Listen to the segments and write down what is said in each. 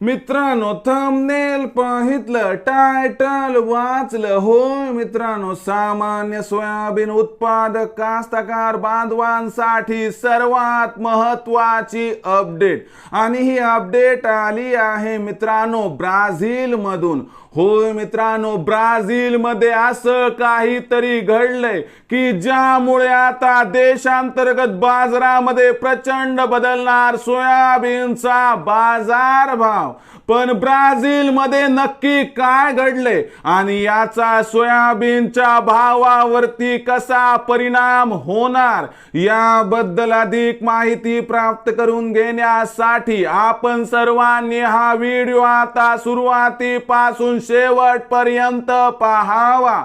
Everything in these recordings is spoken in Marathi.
मित्रांनो थंबनेल पाहितलं टायटल वाचलं. होय मित्रांनो सामान्य सोयाबीन उत्पादक कास्तकार बांधवांसाठी सर्वात महत्वाची अपडेट आणि ही अपडेट आली आहे मित्रांनो ब्राझील मधून होय मित्रांनो ब्राझील मध्ये असं काहीतरी घडलंय की ज्यामुळे आता देशांतर्गत बाजारामध्ये प्रचंड बदलणार सोयाबीनचा बाजार भाव पण ब्राझील मध्ये नक्की काय घडले आणि याचा सोयाबीनच्या भावावरती कसा परिणाम होणार? याबद्दल अधिक माहिती प्राप्त करून घेण्यासाठी आपण सर्वांनी हा व्हिडिओ आता सुरुवातीपासून शेवटपर्यंत पाहावा.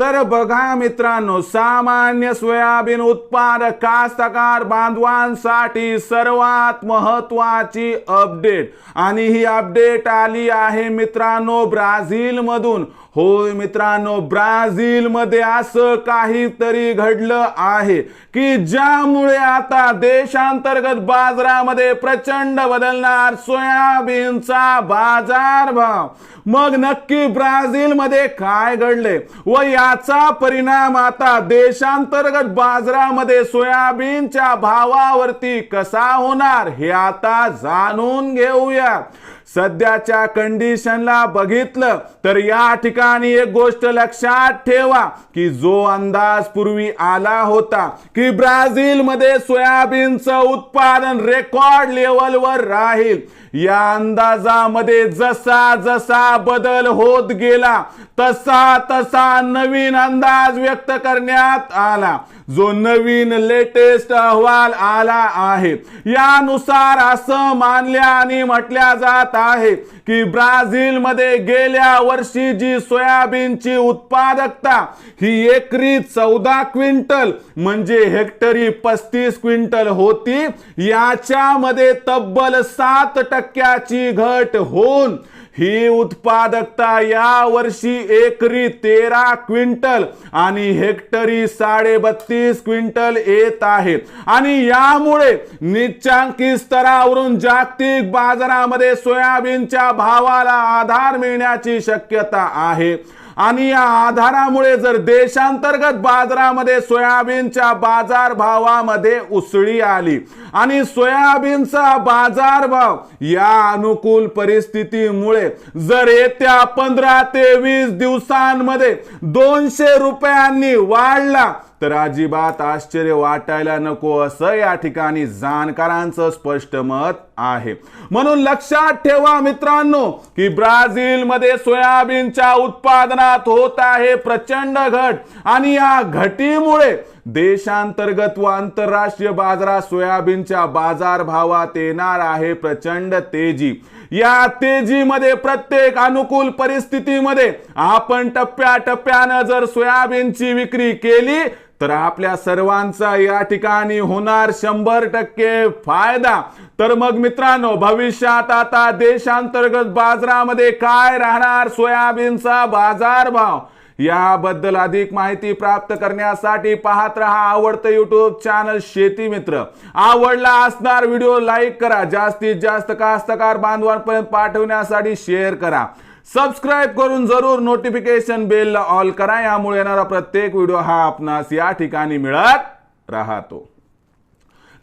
तर बघा मित्रांनो सामान्य सोयाबीन उत्पादक कास्तकार बांधवांसाठी सर्वात महत्वाची अपडेट. आणि ही अपडेट आली आहे मित्रांनो ब्राझीलमधून. होय मित्रांनो ब्राझीलमध्ये असं काहीतरी घडलं आहे की ज्यामुळे आता देशांतर्गत बाजारामध्ये प्रचंड बदलणार सोयाबीनचा बाजारभाव. मग नक्की ब्राझीलमध्ये काय घडले व याचा परिणाम आता देशांतर्गत बाजारामध्ये सोयाबीनच्या भावावरती कसा होणार हे आता जाणून घेऊया. सध्याच्या कंडिशनला बघितलं तर या ठिकाणी एक गोष्ट लक्षात ठेवा की जो अंदाज पूर्वी आला होता की ब्राझील मध्ये सोयाबीनचं उत्पादन रेकॉर्ड लेवलवर राहील या अंदाजामध्ये जसा जसा बदल होत गेला तसा तसा नवीन अंदाज व्यक्त करण्यात आला. जो नवीन लेटेस्ट अहवाल आला आहे यानुसार असं मानल्या आणि म्हटल्या जात आहे की ब्राझील मध्ये गेल्या वर्षी जी सोयाबीनची उत्पादकता ही एकरी चौदा क्विंटल म्हणजे हेक्टरी पस्तीस क्विंटल होती याच्यामध्ये तब्बल सात टक्क्याची घट होऊन ही उत्पादकता या वर्षी एकरी तेरा क्विंटल आणि हेक्टरी साडे बत्तीस क्विंटल येत आहे. आणि यामुळे निच्चांकी स्तरावरून जागतिक बाजारामध्ये सोयाबीनच्या भावाला आधार मिळण्याची शक्यता आहे. आणि या आधारामुळे जर देशांतर्गत बाजारामध्ये सोयाबीनच्या बाजार भावामध्ये उसळी आली आणि सोयाबीनचा बाजार भाव या अनुकूल परिस्थितीमुळे जर येत्या पंधरा ते वीस दिवसांमध्ये दोनशे रुपयांनी वाढला तर अजिबात आश्चर्य वाटायला नको असं या ठिकाणी जाणकारांचं स्पष्ट मत आहे. म्हणून लक्षात ठेवा मित्रांनो की ब्राझील मध्ये सोयाबीनच्या उत्पादनात होत आहे प्रचंड घट. आणि या घटीमुळे देशांतर्गत व आंतरराष्ट्रीय बाजारात सोयाबीनच्या बाजारभावात येणार आहे प्रचंड तेजी. या तेजीमध्ये प्रत्येक अनुकूल परिस्थितीमध्ये आपण टप्प्याटप्प्यानं जर सोयाबीनची विक्री केली तर आपल्या सर्वांचा या ठिकाणी होणार शंभर टक्के फायदा. तर मग मित्रांनो भविष्यात आता देशांतर्गत बाजारामध्ये काय राहणार सोयाबीनचा बाजारभाव? याबद्दल अधिक माहिती प्राप्त करण्यासाठी पाहत रहा आवडतं युट्यूब चॅनल शेती मित्र. आवडला असणार व्हिडिओ लाईक करा. जास्तीत जास्त कास्तकार बांधवांपर्यंत पाठवण्यासाठी शेअर करा. सबस्क्राईब करून जरूर नोटिफिकेशन बेलला ऑल करा. यामुळे येणारा प्रत्येक व्हिडिओ हा आपणास या ठिकाणी मिळत राहतो.